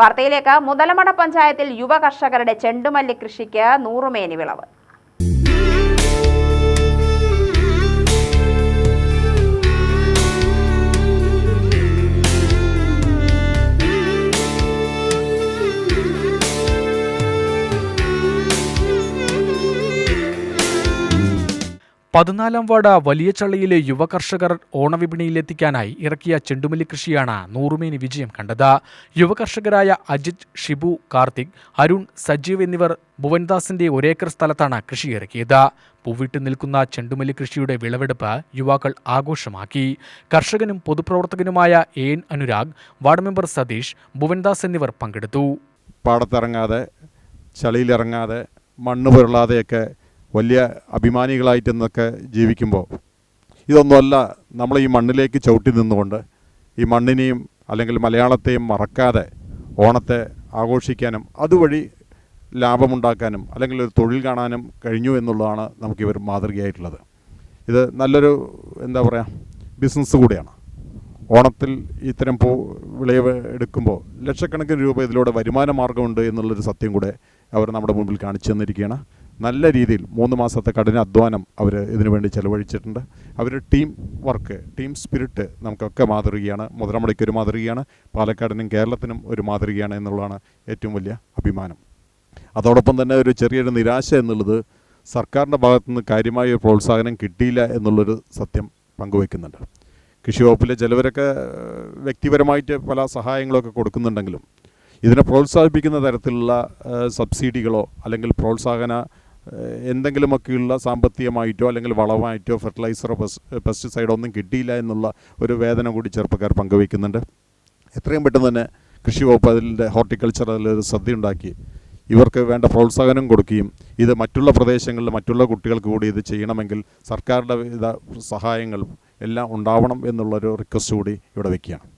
വാർത്തയിലേക്ക് മുതലമട പഞ്ചായത്തിൽ യുവ കർഷകരുടെ ചെണ്ടുമല്ലി കൃഷിക്ക് നൂറുമേനി വിളവ്. പതിനാലാം വാർഡ് വലിയ ചള്ളിയിലെ യുവ കർഷകർ ഓണവിപണിയിലെത്തിക്കാനായി ഇറക്കിയ ചെണ്ടുമല്ലി കൃഷിയാണ് നൂറുമേനി വിജയം കണ്ടത്. യുവ കർഷകരായ അജിത് ഷിബു കാർത്തിക് അരുൺ സജീവ് എന്നിവർ ഭുവൻദാസിന്റെ ഒരേക്കർ സ്ഥലത്താണ് കൃഷി ഇറക്കിയത്. പൂവിട്ട് നിൽക്കുന്ന ചെണ്ടുമല്ലി കൃഷിയുടെ വിളവെടുപ്പ് യുവാക്കൾ ആഘോഷമാക്കി. കർഷകനും പൊതുപ്രവർത്തകനുമായ N Anurag ward member Satheesh Bhuvandas എന്നിവർ പങ്കെടുത്തു. പാടത്തിറങ്ങാതെ ചളിയിലിറങ്ങാതെ മണ്ണ് പുരളാതെയൊക്കെ വലിയ അഭിമാനികളായിട്ടെന്നൊക്കെ ജീവിക്കുമ്പോൾ ഇതൊന്നുമല്ല നമ്മൾ ഈ മണ്ണിലേക്ക് ചവിട്ടി നിന്നുകൊണ്ട് ഈ മണ്ണിനെയും അല്ലെങ്കിൽ മലയാളത്തെയും മറക്കാതെ ഓണത്തെ ആഘോഷിക്കാനും അതുവഴി ലാഭമുണ്ടാക്കാനും അല്ലെങ്കിൽ ഒരു തൊഴിൽ കാണാനും കഴിഞ്ഞു എന്നുള്ളതാണ് നമുക്കിവർ മാതൃകയായിട്ടുള്ളത്. ഇത് നല്ലൊരു എന്താ പറയുക ബിസിനസ് കൂടിയാണ്. ഓണത്തിൽ ഇത്തരം പൂ വിളവ് എടുക്കുമ്പോൾ ലക്ഷക്കണക്കിന് രൂപ ഇതിലൂടെ വരുമാന മാർഗമുണ്ട് എന്നുള്ളൊരു സത്യം കൂടെ അവർ നമ്മുടെ മുമ്പിൽ കാണിച്ചു തന്നിരിക്കുകയാണ്. നല്ല രീതിയിൽ മൂന്ന് മാസത്തെ കഠിന അധ്വാനം അവർ ഇതിനു വേണ്ടി ചെലവഴിച്ചിട്ടുണ്ട്. അവർ ടീം വർക്ക് ടീം സ്പിരിറ്റ് നമുക്കൊക്കെ മാതൃകയാണ്. മുതലമുടയ്ക്ക് ഒരു മാതൃകയാണ് പാലക്കാടിനും കേരളത്തിനും ഒരു മാതൃകയാണ് എന്നുള്ളതാണ് ഏറ്റവും വലിയ അഭിമാനം. അതോടൊപ്പം തന്നെ ഒരു ചെറിയൊരു നിരാശ എന്നുള്ളത് സർക്കാരിന്റെ ഭാഗത്തുനിന്ന് കാര്യമായ പ്രോത്സാഹനം കിട്ടിയില്ല എന്നുള്ളൊരു സത്യം പങ്കുവയ്ക്കുന്നുണ്ട്. കൃഷി വകുപ്പിലെ ചിലവരൊക്കെ വ്യക്തിപരമായിട്ട് പല സഹായങ്ങളൊക്കെ കൊടുക്കുന്നുണ്ടെങ്കിലും ഇതിനെ പ്രോത്സാഹിപ്പിക്കുന്ന തരത്തിലുള്ള സബ്സിഡികളോ അല്ലെങ്കിൽ പ്രോത്സാഹന എന്തെങ്കിലുമൊക്കെയുള്ള സാമ്പത്തികമായിട്ടോ അല്ലെങ്കിൽ വളമായിട്ടോ ഫെർട്ടിലൈസറോ പെസ്റ്റിസൈഡോ ഒന്നും കിട്ടിയില്ല എന്നുള്ള ഒരു വേദന കൂടി ചെറുപ്പക്കാർ പങ്കുവയ്ക്കുന്നുണ്ട്. എത്രയും പെട്ടെന്ന് തന്നെ കൃഷി വകുപ്പ് അതിന്റെ ഹോർട്ടിക്കൾച്ചർ അതിലൊരു ശ്രദ്ധയുണ്ടാക്കി ഇവർക്ക് വേണ്ട പ്രോത്സാഹനം കൊടുക്കുകയും ഇത് മറ്റുള്ള പ്രദേശങ്ങളിൽ മറ്റുള്ള കുട്ടികൾക്ക് കൂടി ഇത് ചെയ്യണമെങ്കിൽ സർക്കാരുടെ വിധ സഹായങ്ങൾ എല്ലാം ഉണ്ടാവണം എന്നുള്ളൊരു റിക്വസ്റ്റ് കൂടി ഇവിടെ വയ്ക്കുകയാണ്.